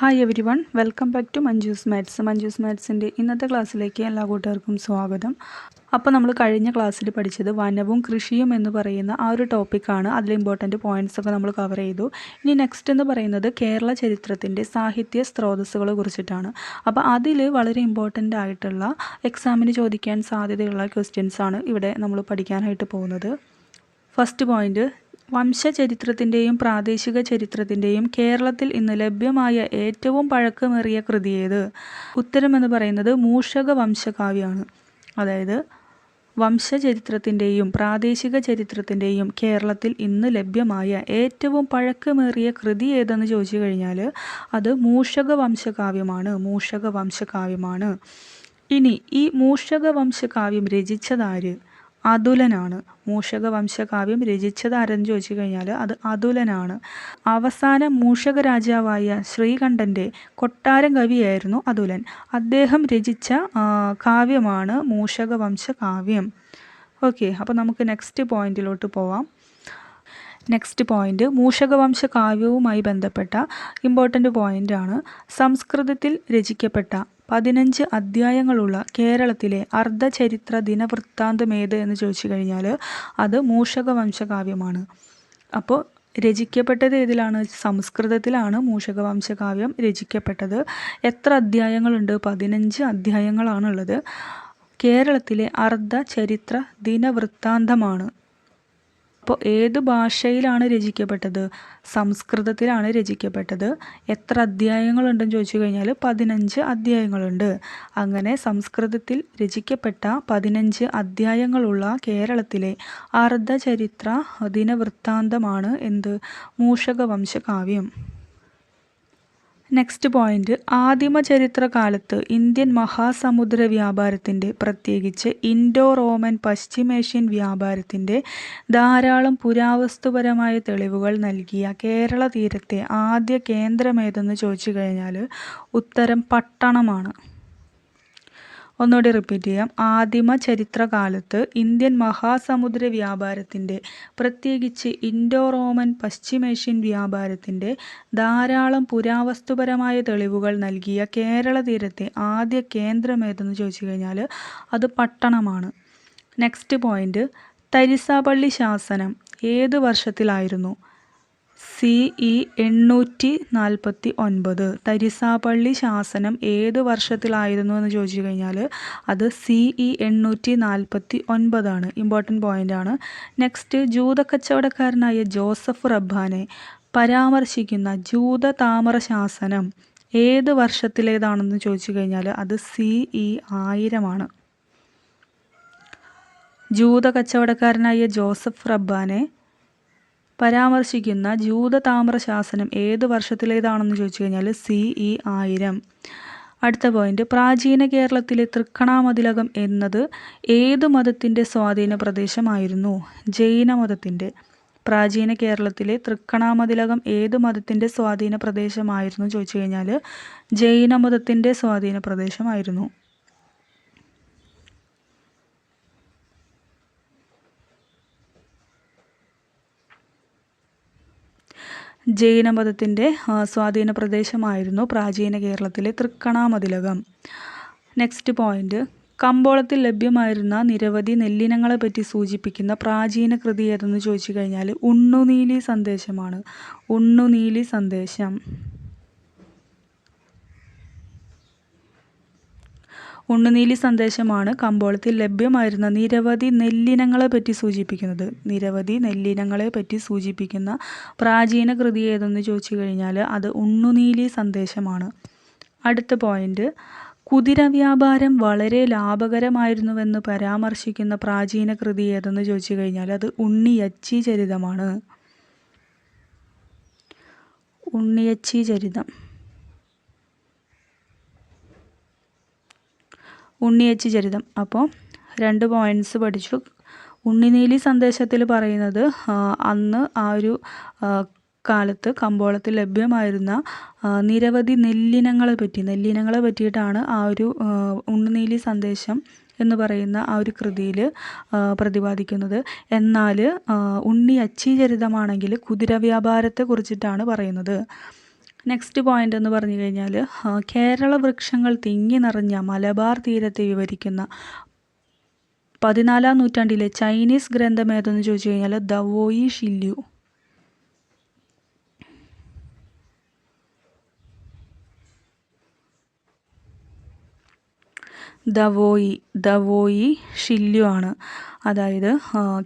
Hi everyone welcome back to Manju's maths Manju's മാത്സിന്റെ ഇന്നത്തെ ക്ലാസ്സിലേക്ക് എല്ലാ കൂട്ടുകാർക്കും സ്വാഗതം. അപ്പോൾ നമ്മൾ കഴിഞ്ഞ ക്ലാസ്സിൽ പഠിച്ചത് വനവും കൃഷിയും എന്ന് പറയുന്ന ആ ഒരു ടോപ്പിക്കാണ് അതിൽ ഇമ്പോർട്ടന്റ് പോയിന്റ്സ് ഒക്കെ നമ്മൾ കവർ ചെയ്തു. ഇനി നെക്സ്റ്റ് എന്ന് പറയുന്നത് കേരള ചരിത്രത്തിന്റെ സാഹിത്യ സ്രോതസ്സുകളെ കുറിച്ചിട്ടാണ്. അപ്പോൾ അതിൽ വളരെ ഇമ്പോർട്ടന്റ് ആയിട്ടുള്ള എക്സാമിന് ചോദിക്കാൻ സാധ്യതയുള്ള ക്വസ്റ്റ്യൻസ് ആണ് ഇവിടെ നമ്മൾ പഠിക്കാനായിട്ട് പോകുന്നത്. ഫസ്റ്റ് പോയിന്റ് വംശചരിത്രത്തിന്റെയും പ്രാദേശിക ചരിത്രത്തിന്റെയും കേരളത്തിൽ ഇന്ന് ലഭ്യമായ ഏറ്റവും പഴക്കമേറിയ കൃതി ഏത്? ഉത്തരം എന്ന് പറയുന്നത് മൂഷക വംശകാവ്യമാണ് അതായത് വംശചരിത്രത്തിന്റെയും പ്രാദേശിക ചരിത്രത്തിന്റെയും കേരളത്തിൽ ഇന്ന് ലഭ്യമായ ഏറ്റവും പഴക്കമേറിയ കൃതി ഏതെന്ന് ചോദിച്ചു കഴിഞ്ഞാൽ അത് മൂഷക വംശകാവ്യമാണ്. മൂഷക വംശകാവ്യമാണ്. ഇനി ഈ മൂഷക വംശകാവ്യം രചിച്ചതാര് അതുലനാണ്. മൂഷക വംശകാവ്യം രചിച്ചത് ആരെന്ന് ചോദിച്ചു കഴിഞ്ഞാൽ അത് അതുലനാണ്. അവസാന മൂഷക രാജാവായ ശ്രീകണ്ഠന്റെ കൊട്ടാരം കവിയായിരുന്നു അതുലൻ. അദ്ദേഹം രചിച്ച കാവ്യമാണ് മൂഷക വംശകാവ്യം ഓക്കെ അപ്പോൾ നമുക്ക് നെക്സ്റ്റ് പോയിന്റിലോട്ട് പോവാം. നെക്സ്റ്റ് പോയിന്റ് മൂഷകവംശ കാവ്യവുമായി ബന്ധപ്പെട്ട ഇമ്പോർട്ടന്റ് പോയിന്റാണ് സംസ്കൃതത്തിൽ രചിക്കപ്പെട്ട പതിനഞ്ച് അധ്യായങ്ങളുള്ള കേരളത്തിലെ അർദ്ധചരിത്ര ദിനവൃത്താന്തം ഏത് എന്ന് ചോദിച്ചു കഴിഞ്ഞാൽ അത് മൂഷകവംശ കാവ്യമാണ് അപ്പോൾ രചിക്കപ്പെട്ടത് ഏതിലാണ്? സംസ്കൃതത്തിലാണ് മൂഷകവംശ കാവ്യം രചിക്കപ്പെട്ടത്. എത്ര അധ്യായങ്ങളുണ്ട്? പതിനഞ്ച് അധ്യായങ്ങളാണുള്ളത്. കേരളത്തിലെ അർദ്ധ ചരിത്ര ദിനവൃത്താന്തമാണ്. അപ്പോൾ ഏത് ഭാഷയിലാണ് രചിക്കപ്പെട്ടത്? സംസ്കൃതത്തിലാണ് രചിക്കപ്പെട്ടത്. എത്ര അധ്യായങ്ങളുണ്ടെന്ന് ചോദിച്ചു കഴിഞ്ഞാൽ പതിനഞ്ച് അധ്യായങ്ങളുണ്ട്. അങ്ങനെ സംസ്കൃതത്തിൽ രചിക്കപ്പെട്ട പതിനഞ്ച് അധ്യായങ്ങളുള്ള കേരളത്തിലെ അർദ്ധചരിത്ര ദിനവൃത്താന്തമാണ് എന്ത്? മൂഷകവംശ കാവ്യം നെക്സ്റ്റ് പോയിന്റ് ആദിമ ചരിത്രകാലത്ത് ഇന്ത്യൻ മഹാസമുദ്ര വ്യാപാരത്തിന്റെ പ്രത്യേകിച്ച് ഇൻഡോ റോമൻ പശ്ചിമേഷ്യൻ വ്യാപാരത്തിന്റെ ധാരാളം പുരാവസ്തുപരമായ തെളിവുകൾ നൽകിയ കേരള തീരത്തെ ആദ്യ കേന്ദ്രമേതെന്ന് ചോദിച്ചു കഴിഞ്ഞാൽ ഉത്തരം പട്ടണമാണ്. ഒന്നുകൂടി റിപ്പീറ്റ് ചെയ്യാം. ആദിമ ചരിത്രകാലത്ത് ഇന്ത്യൻ മഹാസമുദ്ര വ്യാപാരത്തിന്റെ പ്രത്യേകിച്ച് ഇൻഡോ റോമൻ പശ്ചിമേഷ്യൻ വ്യാപാരത്തിന്റെ ധാരാളം പുരാവസ്തുപരമായ തെളിവുകൾ നൽകിയ കേരള തീരത്തെ ആദ്യ കേന്ദ്രമേതെന്ന് ചോദിച്ചു കഴിഞ്ഞാൽ അത് പട്ടണമാണ്. നെക്സ്റ്റ് പോയിന്റ് തരിസാപള്ളി ശാസനം. ഏത് വർഷത്തിലായിരുന്നു? സി ഇ എണ്ണൂറ്റി നാൽപ്പത്തി ഒൻപത് തരിസാപ്പള്ളി ശാസനം ഏത് വർഷത്തിലായിരുന്നു എന്ന് ചോദിച്ചു കഴിഞ്ഞാൽ അത് സി ഇ എണ്ണൂറ്റി നാൽപ്പത്തി ഒൻപതാണ് ഇമ്പോർട്ടന്റ് പോയിന്റാണ് നെക്സ്റ്റ് ജൂത കച്ചവടക്കാരനായ ജോസഫ് റബ്ബാനെ പരാമർശിക്കുന്ന ജൂത താമര ശാസനം ഏത് വർഷത്തിലേതാണെന്ന് ചോദിച്ചു കഴിഞ്ഞാൽ അത് സി ഇ ആയിരമാണ്. ജൂത കച്ചവടക്കാരനായ ജോസഫ് റബ്ബാനെ പരാമർശിക്കുന്ന ജൂത താമ്ര ശാസനം ഏത് വർഷത്തിലേതാണെന്ന് ചോദിച്ചു കഴിഞ്ഞാൽ സി ഇ ആയിരം. അടുത്ത പോയിന്റ് പ്രാചീന കേരളത്തിലെ തൃക്കണാമതിലകം എന്നത് ഏത് മതത്തിന്റെ സ്വാധീന പ്രദേശമായിരുന്നു? ജൈന മതത്തിന്റെ. പ്രാചീന കേരളത്തിലെ തൃക്കണാമതിലകം ഏത് മതത്തിന്റെ സ്വാധീന പ്രദേശമായിരുന്നു ചോദിച്ചു കഴിഞ്ഞാൽ ജൈന മതത്തിന്റെ സ്വാധീന പ്രദേശമായിരുന്നു. ജൈനമതത്തിന്റെ സ്വാധീന പ്രദേശമായിരുന്നു പ്രാചീന കേരളത്തിലെ തൃക്കണാമതിലകം. നെക്സ്റ്റ് പോയിന്റ് കമ്പോളത്തിൽ ലഭ്യമായിരുന്ന നിരവധി നെല്ലിനങ്ങളെ പറ്റി സൂചിപ്പിക്കുന്ന പ്രാചീന കൃതി ഏതെന്ന് ചോദിച്ചു കഴിഞ്ഞാൽ ഉണ്ണുനീലി സന്ദേശമാണ്. ഉണ്ണുനീലി സന്ദേശം. ഉണ്ണുനീലി സന്ദേശമാണ് കമ്പോളത്തിൽ ലഭ്യമായിരുന്ന നിരവധി നെല്ലിനങ്ങളെ പറ്റി സൂചിപ്പിക്കുന്നത്. നിരവധി നെല്ലിനങ്ങളെ പറ്റി സൂചിപ്പിക്കുന്ന പ്രാചീന കൃതി ഏതെന്ന് ചോദിച്ചു കഴിഞ്ഞാൽ അത് ഉണ്ണുനീലി സന്ദേശമാണ്. അടുത്ത പോയിന്റ്. കുതിര വ്യാപാരം വളരെ ലാഭകരമായിരുന്നുവെന്ന് പരാമർശിക്കുന്ന പ്രാചീന കൃതി ഏതെന്ന് ചോദിച്ചു കഴിഞ്ഞാൽ അത് ഉണ്ണിയച്ചി ചരിതമാണ്. ഉണ്ണിയച്ചി ചരിതം. ഉണ്ണിയച്ചി ചരിതം. അപ്പോൾ രണ്ട് പോയിന്റ്സ് പഠിച്ചു. ഉണ്ണിനീലി സന്ദേശത്തിൽ പറയുന്നത് അന്ന് ആ ഒരു കാലത്ത് കമ്പോളത്തിൽ ലഭ്യമായിരുന്ന നിരവധി നെല്ലിനങ്ങളെ പറ്റി നെല്ലിനങ്ങളെ പറ്റിയിട്ടാണ് ആ ഒരു ഉണ്ണുനീലി സന്ദേശം എന്ന് പറയുന്ന ആ ഒരു കൃതിയിൽ പ്രതിപാദിക്കുന്നത്. എന്നാൽ ഉണ്ണി അച്ചി ചരിതമാണെങ്കിൽ കുതിര വ്യാപാരത്തെ കുറിച്ചിട്ടാണ് പറയുന്നത്. നെക്സ്റ്റ് പോയിന്റ് എന്ന് പറഞ്ഞു കഴിഞ്ഞാൽ കേരള വൃക്ഷങ്ങൾ തിങ്ങി നിറഞ്ഞ മലബാർ തീരത്തെ വിവരിക്കുന്ന പതിനാലാം നൂറ്റാണ്ടിലെ ചൈനീസ് ഗ്രന്ഥം ഏതെന്ന് ചോദിച്ചു കഴിഞ്ഞാൽ ദവോയി ഷില്യു. ദവോയി ദവോയി ഷില്യു ആണ് അതായത്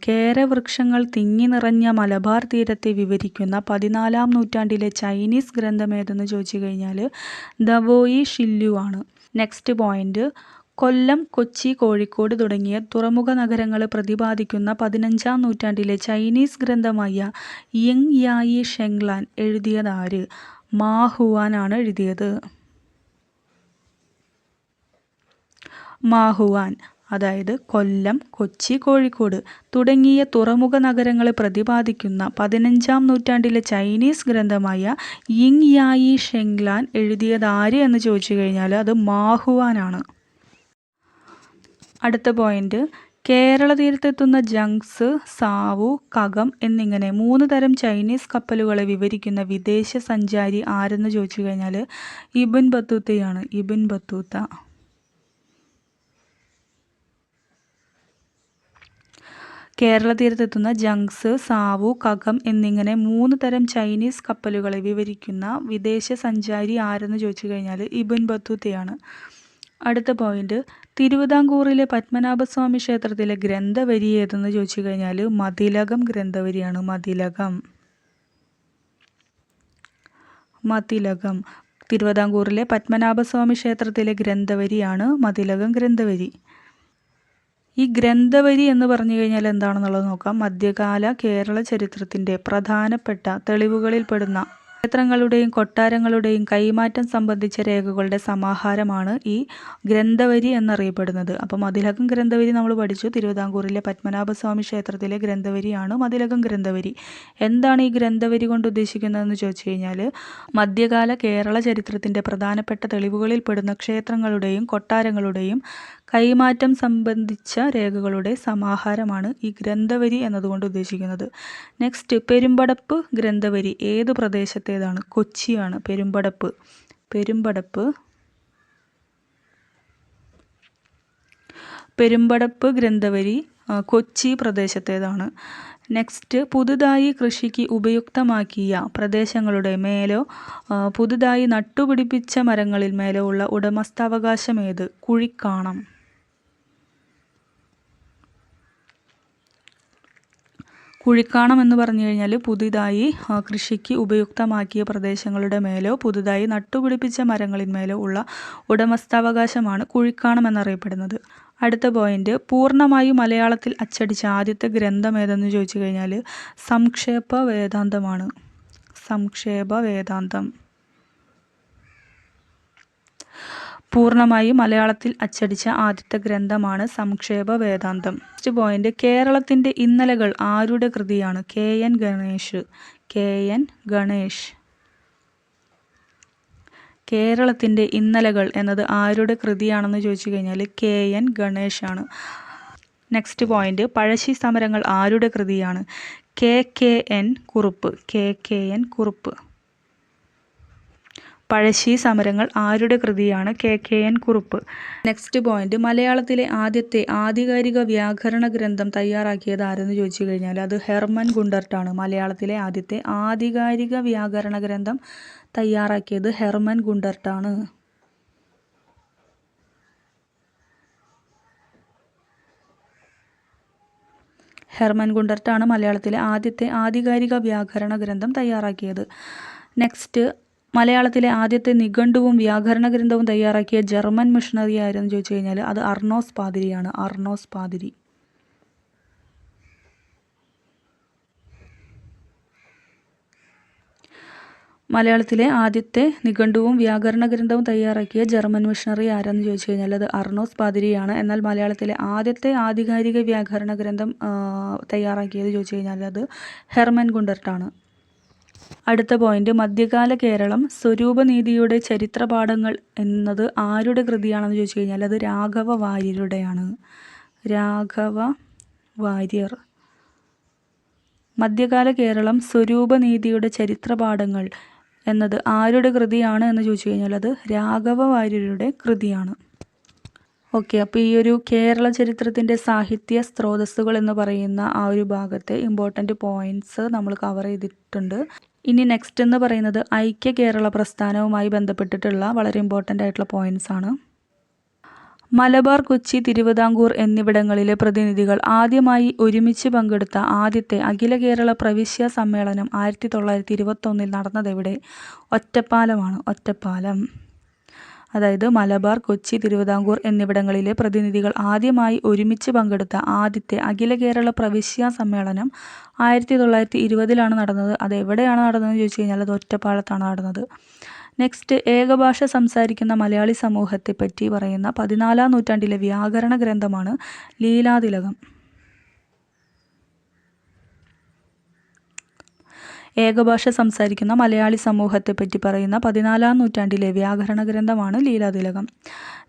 കേരവൃക്ഷങ്ങൾ തിങ്ങി നിറഞ്ഞ മലബാർ തീരത്തെ വിവരിക്കുന്ന പതിനാലാം നൂറ്റാണ്ടിലെ ചൈനീസ് ഗ്രന്ഥം ഏതെന്ന് ചോദിച്ചു കഴിഞ്ഞാൽ ദവോയി ഷില്യു ആണ് നെക്സ്റ്റ് പോയിന്റ് കൊല്ലം കൊച്ചി കോഴിക്കോട് തുടങ്ങിയ തുറമുഖ നഗരങ്ങളെ പ്രതിപാദിക്കുന്ന പതിനഞ്ചാം നൂറ്റാണ്ടിലെ ചൈനീസ് ഗ്രന്ഥമായ യിങ് യായി ഷെങ്ലാൻ എഴുതിയതാര് മാഹുവാനാണ് എഴുതിയത്. മാഹുവാൻ അതായത് കൊല്ലം കൊച്ചി കോഴിക്കോട് തുടങ്ങിയ തുറമുഖ നഗരങ്ങളെ പ്രതിപാദിക്കുന്ന പതിനഞ്ചാം നൂറ്റാണ്ടിലെ ചൈനീസ് ഗ്രന്ഥമായ യിങ് യായി ഷെങ്ലാൻ എഴുതിയത് ആര് എന്ന് ചോദിച്ചു കഴിഞ്ഞാൽ അത് മാഹുവാനാണ്. അടുത്ത പോയിന്റ്. കേരള തീരത്തെത്തുന്ന ജങ്സ് സാവു കകം എന്നിങ്ങനെ മൂന്ന് തരം ചൈനീസ് കപ്പലുകളെ വിവരിക്കുന്ന വിദേശ സഞ്ചാരി ആരെന്ന് ചോദിച്ചു കഴിഞ്ഞാൽ ഇബിൻ ബത്തൂത്തയാണ്. ഇബിൻ ബത്തൂത്ത. കേരള തീരത്തെത്തുന്ന ജങ്സ് സാവു കകം എന്നിങ്ങനെ മൂന്ന് തരം ചൈനീസ് കപ്പലുകളെ വിവരിക്കുന്ന വിദേശ സഞ്ചാരി ആരെന്ന് ചോദിച്ചു കഴിഞ്ഞാൽ ഇബിൻ ബത്തൂത്തയാണ്. അടുത്ത പോയിന്റ്. തിരുവിതാംകൂറിലെ പത്മനാഭസ്വാമി ക്ഷേത്രത്തിലെ ഗ്രന്ഥവരി ഏതെന്ന് ചോദിച്ചു കഴിഞ്ഞാൽ മതിലകം ഗ്രന്ഥവരിയാണ് മതിലകം. മതിലകം. തിരുവിതാംകൂറിലെ പത്മനാഭസ്വാമി ക്ഷേത്രത്തിലെ ഗ്രന്ഥവരിയാണ് മതിലകം ഗ്രന്ഥവരി. ഈ ഗ്രന്ഥവരി എന്ന് പറഞ്ഞു കഴിഞ്ഞാൽ എന്താണെന്നുള്ളത് നോക്കാം. മധ്യകാല കേരള ചരിത്രത്തിന്റെ പ്രധാനപ്പെട്ട തെളിവുകളിൽ പെടുന്ന ക്ഷേത്രങ്ങളുടെയും കൊട്ടാരങ്ങളുടെയും കൈമാറ്റം സംബന്ധിച്ച രേഖകളുടെ സമാഹാരമാണ് ഈ ഗ്രന്ഥവരി എന്നറിയപ്പെടുന്നത്. അപ്പം മതിലകം ഗ്രന്ഥവരി നമ്മൾ പഠിച്ചു. തിരുവിതാംകൂറിലെ പത്മനാഭസ്വാമി ക്ഷേത്രത്തിലെ ഗ്രന്ഥവരിയാണ് മതിലകം ഗ്രന്ഥവരി. എന്താണ് ഈ ഗ്രന്ഥവരി കൊണ്ട് ഉദ്ദേശിക്കുന്നതെന്ന് ചോദിച്ചു കഴിഞ്ഞാൽ മധ്യകാല കേരള ചരിത്രത്തിന്റെ പ്രധാനപ്പെട്ട തെളിവുകളിൽ പെടുന്ന ക്ഷേത്രങ്ങളുടെയും കൊട്ടാരങ്ങളുടെയും കൈമാറ്റം സംബന്ധിച്ച രേഖകളുടെ സമാഹാരമാണ് ഈ ഗ്രന്ഥവരി എന്നതുകൊണ്ട് ഉദ്ദേശിക്കുന്നത്. നെക്സ്റ്റ് പെരുമ്പടപ്പ് ഗ്രന്ഥവരി. ഏത് പ്രദേശത്തേതാണ്? കൊച്ചിയാണ് പെരുമ്പടപ്പ്. പെരുമ്പടപ്പ്. പെരുമ്പടപ്പ് ഗ്രന്ഥവരി കൊച്ചി പ്രദേശത്തേതാണ്. നെക്സ്റ്റ് പുതുതായി കൃഷിക്ക് ഉപയുക്തമാക്കിയ പ്രദേശങ്ങളുടെ മേലോ പുതുതായി നട്ടുപിടിപ്പിച്ച മരങ്ങളിൽ മേലോ ഉള്ള ഉടമസ്ഥാവകാശം ഏത്? കുഴിക്കാണം. കുഴിക്കാണം എന്ന് പറഞ്ഞു കഴിഞ്ഞാൽ പുതുതായി കൃഷിക്ക് ഉപയുക്തമാക്കിയ പ്രദേശങ്ങളുടെ മേലോ പുതുതായി നട്ടുപിടിപ്പിച്ച മരങ്ങളിന്മേലോ ഉള്ള ഉടമസ്ഥാവകാശമാണ് കുഴിക്കാണം എന്നറിയപ്പെടുന്നത്. അടുത്ത പോയിന്റ് പൂർണമായും മലയാളത്തിൽ അച്ചടിച്ച ആദ്യത്തെ ഗ്രന്ഥം ഏതെന്ന് ചോദിച്ചു കഴിഞ്ഞാൽ സംക്ഷേപ വേദാന്തമാണ് സംക്ഷേപ വേദാന്തം പൂർണമായും മലയാളത്തിൽ അച്ചടിച്ച ആദ്യത്തെ ഗ്രന്ഥമാണ് സംക്ഷേപ വേദാന്തം. നെക്സ്റ്റ് പോയിന്റ് കേരളത്തിന്റെ ഇന്നലകൾ ആരുടെ കൃതിയാണ്? K N Ganesh. K N Ganesh. കേരളത്തിന്റെ ഇന്നലകൾ എന്നത് ആരുടെ കൃതിയാണെന്ന് ചോദിച്ചു കഴിഞ്ഞാൽ കെ എൻ ഗണേഷ് ആണ് നെക്സ്റ്റ് പോയിന്റ് പഴശ്ശി സമരങ്ങൾ ആരുടെ കൃതിയാണ്? K K N Kurup. K K N Kurup. Pazhassi സമരങ്ങൾ ആരുടെ കൃതിയാണ്? K. K. N. Kurup. Next point മലയാളത്തിലെ ആദ്യത്തെ ആധികാരിക വ്യാകരണ ഗ്രന്ഥം തയ്യാറാക്കിയത് ആരെന്ന് ചോദിച്ചു കഴിഞ്ഞാൽ അത് ഹെർമൻ ഗുണ്ടർട്ടാണ്. മലയാളത്തിലെ ആദ്യത്തെ ആധികാരിക വ്യാകരണ ഗ്രന്ഥം തയ്യാറാക്കിയത് ഹെർമൻ ഗുണ്ടർട്ടാണ്. ഹെർമൻ ഗുണ്ടർട്ടാണ് മലയാളത്തിലെ ആദ്യത്തെ ആധികാരിക വ്യാകരണ ഗ്രന്ഥം തയ്യാറാക്കിയത്. നെക്സ്റ്റ് മലയാളത്തിലെ ആദ്യത്തെ നിഘണ്ടുവും വ്യാകരണ ഗ്രന്ഥവും തയ്യാറാക്കിയ ജർമ്മൻ മിഷണറി ആരെന്ന് ചോദിച്ചു കഴിഞ്ഞാൽ അത് അർണോസ് പാതിരിയാണ് അർണോസ് പാതിരി. മലയാളത്തിലെ ആദ്യത്തെ നിഘണ്ടുവും വ്യാകരണ ഗ്രന്ഥവും തയ്യാറാക്കിയ ജർമ്മൻ മിഷണറി ആരെന്ന് ചോദിച്ചു കഴിഞ്ഞാൽ അത് അർണോസ് പാതിരിയാണ്. എന്നാൽ മലയാളത്തിലെ ആദ്യത്തെ ആധികാരിക വ്യാകരണ ഗ്രന്ഥം തയ്യാറാക്കിയത് ചോദിച്ചു കഴിഞ്ഞാൽ അത് ഹെർമൻ ഗുണ്ടർട്ടാണ്. അടുത്ത പോയിന്റ് മധ്യകാല കേരളം സ്വരൂപനീതിയുടെ ചരിത്രപാഠങ്ങൾ എന്നത് ആരുടെ കൃതിയാണെന്ന് ചോദിച്ചു കഴിഞ്ഞാൽ അത് രാഘവ വാര്യരുടെയാണ്. രാഘവ വാര്യർ. മധ്യകാല കേരളം സ്വരൂപനീതിയുടെ ചരിത്രപാഠങ്ങൾ എന്നത് ആരുടെ കൃതിയാണ് എന്ന് ചോദിച്ചു കഴിഞ്ഞാൽ അത് രാഘവ വാര്യരുടെ കൃതിയാണ്. ഓക്കെ അപ്പോൾ ഈ ഒരു കേരള ചരിത്രത്തിന്റെ സാഹിത്യ സ്രോതസ്സുകൾ എന്ന് പറയുന്ന ആ ഒരു ഭാഗത്തെ ഇമ്പോർട്ടന്റ് പോയിന്റ്സ് നമ്മൾ കവർ ചെയ്തിട്ടുണ്ട്. ഇനി നെക്സ്റ്റ് എന്ന് പറയുന്നത് ഐക്യ കേരള പ്രസ്ഥാനവുമായി ബന്ധപ്പെട്ടിട്ടുള്ള വളരെ ഇമ്പോർട്ടന്റ് ആയിട്ടുള്ള പോയിന്റ്സ് ആണ്. മലബാർ കൊച്ചി തിരുവിതാംകൂർ എന്നിവിടങ്ങളിലെ പ്രതിനിധികൾ ആദ്യമായി ഒരുമിച്ച് പങ്കെടുത്ത ആദ്യത്തെ അഖില കേരള പ്രവിശ്യ സമ്മേളനം ആയിരത്തി തൊള്ളായിരത്തി ഇരുപത്തൊന്നിൽ നടന്നതെവിടെ ഒറ്റപ്പാലമാണ്. ഒറ്റപ്പാലം. അതായത് മലബാർ കൊച്ചി തിരുവിതാംകൂർ എന്നിവിടങ്ങളിലെ പ്രതിനിധികൾ ആദ്യമായി ഒരുമിച്ച് പങ്കെടുത്ത ആദ്യത്തെ അഖില കേരള പ്രവിശ്യാ സമ്മേളനം ആയിരത്തി തൊള്ളായിരത്തി ഇരുപതിലാണ് നടന്നത്. അത് എവിടെയാണ് നടന്നതെന്ന് ചോദിച്ചു കഴിഞ്ഞാൽ അത് ഒറ്റപ്പാലത്താണ് നടന്നത്. നെക്സ്റ്റ് ഏകഭാഷ സംസാരിക്കുന്ന മലയാളി സമൂഹത്തെപ്പറ്റി പറയുന്ന പതിനാലാം നൂറ്റാണ്ടിലെ വ്യാകരണ ഗ്രന്ഥമാണ് ലീലാതിലകം. ഏകഭാഷ സംസാരിക്കുന്ന മലയാളി സമൂഹത്തെപ്പറ്റി പറയുന്ന പതിനാലാം നൂറ്റാണ്ടിലെ വ്യാകരണ ഗ്രന്ഥമാണ് ലീലാതിലകം.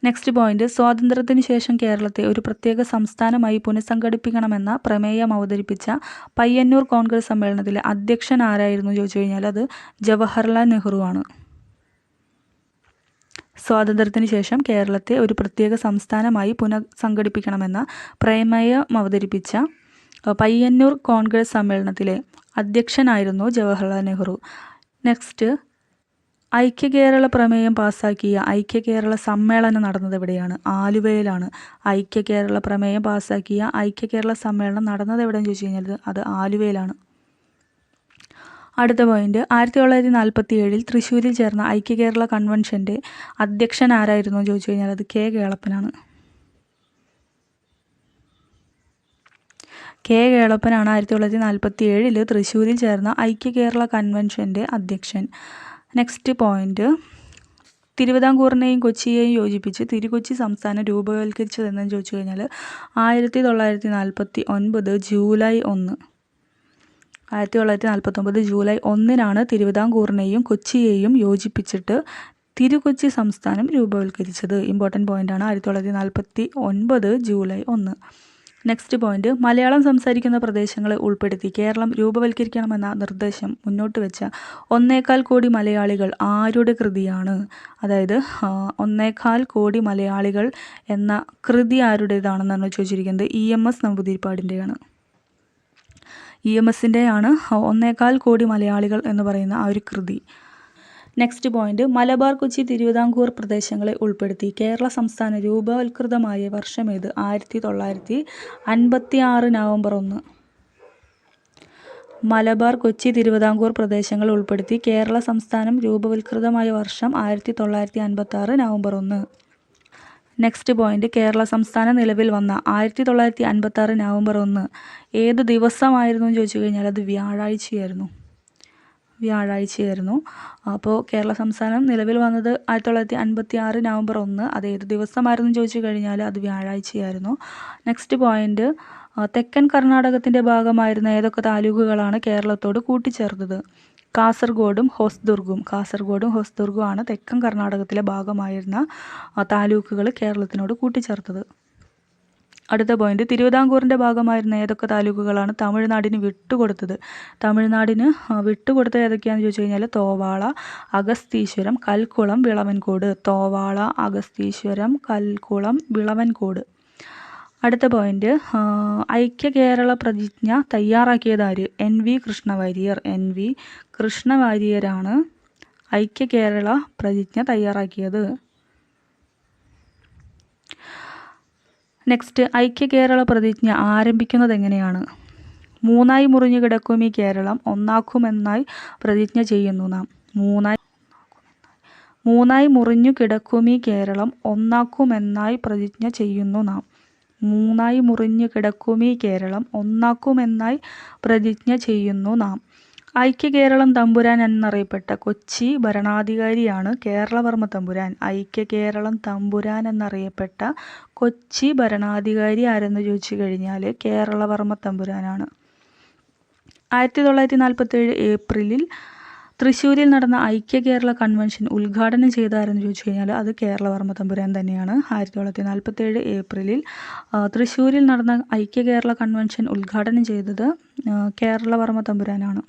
നെക്സ്റ്റ് പോയിന്റ് സ്വാതന്ത്ര്യത്തിന് ശേഷം കേരളത്തെ ഒരു പ്രത്യേക സംസ്ഥാനമായി പുനഃസംഘടിപ്പിക്കണമെന്ന പ്രമേയം അവതരിപ്പിച്ച പയ്യന്നൂർ കോൺഗ്രസ് സമ്മേളനത്തിലെ അധ്യക്ഷൻ ആരായിരുന്നു ചോദിച്ചു കഴിഞ്ഞാൽ അത് ജവഹർലാൽ നെഹ്റു ആണ്. സ്വാതന്ത്ര്യത്തിന് ശേഷം കേരളത്തെ ഒരു പ്രത്യേക സംസ്ഥാനമായി പുനഃസംഘടിപ്പിക്കണമെന്ന പ്രമേയം അവതരിപ്പിച്ച പയ്യന്നൂർ കോൺഗ്രസ് സമ്മേളനത്തിലെ അധ്യക്ഷനായിരുന്നു ജവഹർലാൽ നെഹ്റു. നെക്സ്റ്റ് ഐക്യ കേരള പ്രമേയം പാസ്സാക്കിയ ഐക്യ കേരള സമ്മേളനം നടന്നത് എവിടെയാണ്? ആലുവയിലാണ്. ഐക്യ കേരള പ്രമേയം പാസ്സാക്കിയ ഐക്യ കേരള സമ്മേളനം നടന്നത് എവിടെയെന്ന് ചോദിച്ചു കഴിഞ്ഞാൽ അത് ആലുവയിലാണ്. അടുത്ത പോയിന്റ് ആയിരത്തി തൊള്ളായിരത്തി നാൽപ്പത്തി ഏഴിൽ തൃശ്ശൂരിൽ ചേർന്ന ഐക്യ കേരള കൺവെൻഷന്റെ അധ്യക്ഷൻ ആരായിരുന്നു ചോദിച്ചു കഴിഞ്ഞാൽ അത് കെ കേളപ്പനാണ്. കെ കേളപ്പനാണ് ആയിരത്തി തൊള്ളായിരത്തി നാൽപ്പത്തി ഏഴിൽ തൃശ്ശൂരിൽ ചേർന്ന ഐക്യ കേരള കൺവെൻഷന്റെ അധ്യക്ഷൻ. Next point. തിരുവിതാംകൂറിനെയും കൊച്ചിയെയും യോജിപ്പിച്ച് തിരുകൊച്ചി സംസ്ഥാനം രൂപവൽക്കരിച്ചതെന്ന് ചോദിച്ചു കഴിഞ്ഞാൽ ആയിരത്തി തൊള്ളായിരത്തി നാൽപ്പത്തി ഒൻപത് ജൂലൈ ഒന്ന്. ആയിരത്തി തൊള്ളായിരത്തി നാൽപ്പത്തൊമ്പത് ജൂലൈ ഒന്നിനാണ് തിരുവിതാംകൂറിനെയും കൊച്ചിയെയും യോജിപ്പിച്ചിട്ട് തിരുകൊച്ചി സംസ്ഥാനം രൂപവൽക്കരിച്ചത്. ഇമ്പോർട്ടന്റ് പോയിന്റാണ് ആയിരത്തി തൊള്ളായിരത്തി നാൽപ്പത്തി ഒൻപത് ജൂലൈ ഒന്ന്. നെക്സ്റ്റ് പോയിന്റ് മലയാളം സംസാരിക്കുന്ന പ്രദേശങ്ങളെ ഉൾപ്പെടുത്തി കേരളം രൂപവൽക്കരിക്കണമെന്ന നിർദ്ദേശം മുന്നോട്ട് വെച്ച ഒന്നേകാൽ കോടി മലയാളികൾ ആരുടെ കൃതിയാണ്? അതായത് ഒന്നേകാൽ കോടി മലയാളികൾ എന്ന കൃതി ആരുടേതാണെന്നാണ് ചോദിച്ചിരിക്കുന്നത്. ഇ എം എസ് നമ്പൂതിരിപ്പാടിന്റെയാണ് ഇ എം എസിന്റെയാണ് ഒന്നേകാൽ കോടി മലയാളികൾ എന്ന് പറയുന്ന ആ ഒരു കൃതി. നെക്സ്റ്റ് പോയിന്റ് മലബാർ കൊച്ചി തിരുവിതാംകൂർ പ്രദേശങ്ങളെ ഉൾപ്പെടുത്തി കേരള സംസ്ഥാനം രൂപവൽകൃതമായ വർഷമേത് ആയിരത്തി തൊള്ളായിരത്തി അൻപത്തി ആറ് നവംബർ ഒന്ന്. മലബാർ കൊച്ചി തിരുവിതാംകൂർ പ്രദേശങ്ങൾ ഉൾപ്പെടുത്തി കേരള സംസ്ഥാനം രൂപവൽകൃതമായ വർഷം ആയിരത്തി തൊള്ളായിരത്തി അൻപത്തി ആറ് നവംബർ ഒന്ന്. നെക്സ്റ്റ് പോയിന്റ് കേരള സംസ്ഥാനം നിലവിൽ വന്ന ആയിരത്തി തൊള്ളായിരത്തി അൻപത്തി ആറ് നവംബർ ഒന്ന്. ഏത് ദിവസമായിരുന്നു എന്ന് ചോദിച്ചു കഴിഞ്ഞാൽ അത് വ്യാഴാഴ്ചയായിരുന്നു. വ്യാഴാഴ്ചയായിരുന്നു. അപ്പോൾ കേരള സംസ്ഥാനം നിലവിൽ വന്നത് ആയിരത്തി തൊള്ളായിരത്തി അൻപത്തി ആറ് നവംബർ ഒന്ന്. അത് ഏത് ദിവസമായിരുന്നു ചോദിച്ചു കഴിഞ്ഞാൽ അത് വ്യാഴാഴ്ചയായിരുന്നു. നെക്സ്റ്റ് പോയിന്റ് തെക്കൻ കർണാടകത്തിന്റെ ഭാഗമായിരുന്ന ഏതൊക്കെ താലൂക്കുകളാണ് കേരളത്തോട് കൂട്ടിച്ചേർത്തത്? കാസർഗോഡും ഹോസ്ദുർഗും. കാസർഗോഡും ഹൊസ്ദുർഗുമാണ് തെക്കൻ കർണാടകത്തിലെ ഭാഗമായിരുന്ന താലൂക്കുകൾ കേരളത്തിനോട് കൂട്ടിച്ചേർത്തത്. അടുത്ത പോയിന്റ് തിരുവിതാംകൂറിന്റെ ഭാഗമായിരുന്ന ഏതൊക്കെ താലൂക്കുകളാണ് തമിഴ്നാടിന് വിട്ടുകൊടുത്തത്? തമിഴ്നാടിന് വിട്ടുകൊടുത്തത് ഏതൊക്കെയാണെന്ന് ചോദിച്ചു കഴിഞ്ഞാൽ തോവാള അഗസ്തീശ്വരം കൽക്കുളം വിളവൻകോട്. തോവാള അഗസ്തീശ്വരം കൽക്കുളം വിളവൻകോട്. അടുത്ത പോയിന്റ് ഐക്യ കേരള പ്രതിജ്ഞ തയ്യാറാക്കിയതാര്? N V Krishnavariyar. N V കൃഷ്ണവാര്യരാണ് ഐക്യ കേരള പ്രതിജ്ഞ തയ്യാറാക്കിയത്. നെക്സ്റ്റ് ഐക്യ കേരള പ്രതിജ്ഞ ആരംഭിക്കുന്നത് എങ്ങനെയാണ് മൂന്നായി മുറിഞ്ഞു കിടക്കും ഈ കേരളം ഒന്നാക്കുമെന്നായി പ്രതിജ്ഞ ചെയ്യുന്നു നാം. മൂന്നായി മൂന്നായി മുറിഞ്ഞു കിടക്കും ഈ കേരളം ഒന്നാക്കുമെന്നായി പ്രതിജ്ഞ ചെയ്യുന്നു നാം. മൂന്നായി മുറിഞ്ഞു കിടക്കും ഈ കേരളം ഒന്നാക്കുമെന്നായി പ്രതിജ്ഞ ചെയ്യുന്നു നാം. ഐക്യ കേരളം തമ്പുരാൻ എന്നറിയപ്പെട്ട കൊച്ചി ഭരണാധികാരിയാണ് കേരളവർമ്മ തമ്പുരാൻ. ഐക്യ കേരളം തമ്പുരാൻ എന്നറിയപ്പെട്ട കൊച്ചി ഭരണാധികാരി ആരെന്ന് ചോദിച്ചു കഴിഞ്ഞാൽ കേരളവർമ്മ തമ്പുരാനാണ്. ആയിരത്തി തൊള്ളായിരത്തി നാൽപ്പത്തേഴ് ഏപ്രിലിൽ തൃശ്ശൂരിൽ നടന്ന ഐക്യ കേരള കൺവെൻഷൻ ഉദ്ഘാടനം ചെയ്താരെന്ന് ചോദിച്ചു കഴിഞ്ഞാൽ അത് കേരളവർമ്മ തമ്പുരാൻ തന്നെയാണ്. ആയിരത്തി തൊള്ളായിരത്തി നാൽപ്പത്തേഴ് ഏപ്രിലിൽ തൃശ്ശൂരിൽ നടന്ന ഐക്യ കേരള കൺവെൻഷൻ ഉദ്ഘാടനം ചെയ്തത് കേരളവർമ്മ തമ്പുരാനാണ്.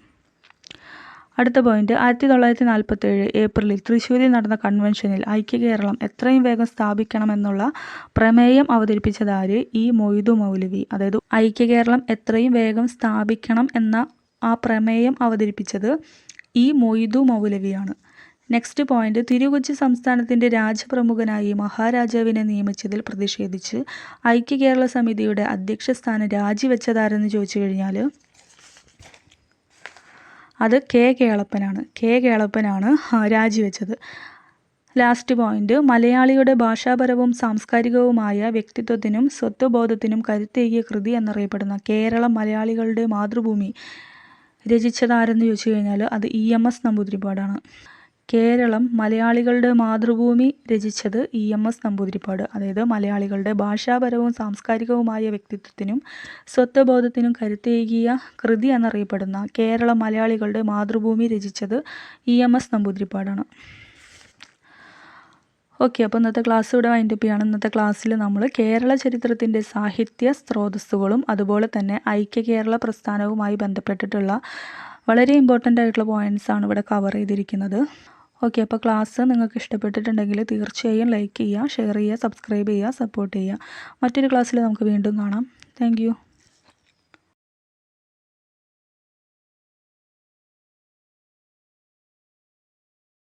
അടുത്ത പോയിന്റ് ആയിരത്തി തൊള്ളായിരത്തി നാൽപ്പത്തേഴ് ഏപ്രിലിൽ തൃശ്ശൂരിൽ നടന്ന കൺവെൻഷനിൽ ഐക്യ കേരളം എത്രയും വേഗം സ്ഥാപിക്കണമെന്നുള്ള പ്രമേയം അവതരിപ്പിച്ചതാര് ഇ. മൊയ്തു മൗലവി. അതായത് ഐക്യ കേരളം എത്രയും വേഗം സ്ഥാപിക്കണം എന്ന ആ പ്രമേയം അവതരിപ്പിച്ചത് ഇ. മൊയ്തു മൗലവിയാണ്. നെക്സ്റ്റ് പോയിന്റ് തിരുകൊച്ചി സംസ്ഥാനത്തിന്റെ രാജപ്രമുഖനായി മഹാരാജാവിനെ നിയമിച്ചതിൽ പ്രതിഷേധിച്ച് ഐക്യ കേരള സമിതിയുടെ അധ്യക്ഷ സ്ഥാനം രാജിവെച്ചതാരെന്ന് ചോദിച്ചു കഴിഞ്ഞാൽ അത് കെ കേളപ്പനാണ്. കെ കേളപ്പനാണ് രാജിവെച്ചത് ലാസ്റ്റ് പോയിന്റ് മലയാളിയുടെ ഭാഷാപരവും സാംസ്കാരികവുമായ വ്യക്തിത്വത്തിനും സ്വത്വബോധത്തിനും കരുത്തേകിയ കൃതി എന്നറിയപ്പെടുന്ന കേരളം മലയാളികളുടെ മാതൃഭൂമി രചിച്ചതാരെന്ന് ചോദിച്ചു കഴിഞ്ഞാൽ അത് ഇ എം എസ് നമ്പൂതിരിപ്പാടാണ്. കേരളം മലയാളികളുടെ മാതൃഭൂമി രചിച്ചത് ഇ എം എസ് നമ്പൂതിരിപ്പാട്. അതായത് മലയാളികളുടെ ഭാഷാപരവും സാംസ്കാരികവുമായ വ്യക്തിത്വത്തിനും സ്വത്വബോധത്തിനും കരുത്തേകിയ കൃതി എന്നറിയപ്പെടുന്ന കേരളം മലയാളികളുടെ മാതൃഭൂമി രചിച്ചത് ഇ എം എസ് നമ്പൂതിരിപ്പാടാണ്. ഓക്കെ അപ്പോൾ ഇന്നത്തെ ക്ലാസ് ഇവിടെ വൈൻഡപ്പ് ചെയ്യാണ്. ഇന്നത്തെ ക്ലാസ്സിൽ നമ്മൾ കേരള ചരിത്രത്തിന്റെ സാഹിത്യ സ്രോതസ്സുകളും അതുപോലെ തന്നെ ഐക്യ കേരള പ്രസ്ഥാനവുമായി ബന്ധപ്പെട്ടിട്ടുള്ള വളരെ ഇമ്പോർട്ടന്റ് ആയിട്ടുള്ള പോയിന്റ്സ് ആണ് ഇവിടെ കവർ ചെയ്തിരിക്കുന്നത്. ഓക്കെ അപ്പോൾ ക്ലാസ് നിങ്ങൾക്ക് ഇഷ്ടപ്പെട്ടിട്ടുണ്ടെങ്കിൽ തീർച്ചയായും ലൈക്ക് ചെയ്യുക ഷെയർ ചെയ്യുക സബ്സ്ക്രൈബ് ചെയ്യുക സപ്പോർട്ട് ചെയ്യുക. മറ്റൊരു ക്ലാസ്സിൽ നമുക്ക് വീണ്ടും കാണാം. താങ്ക്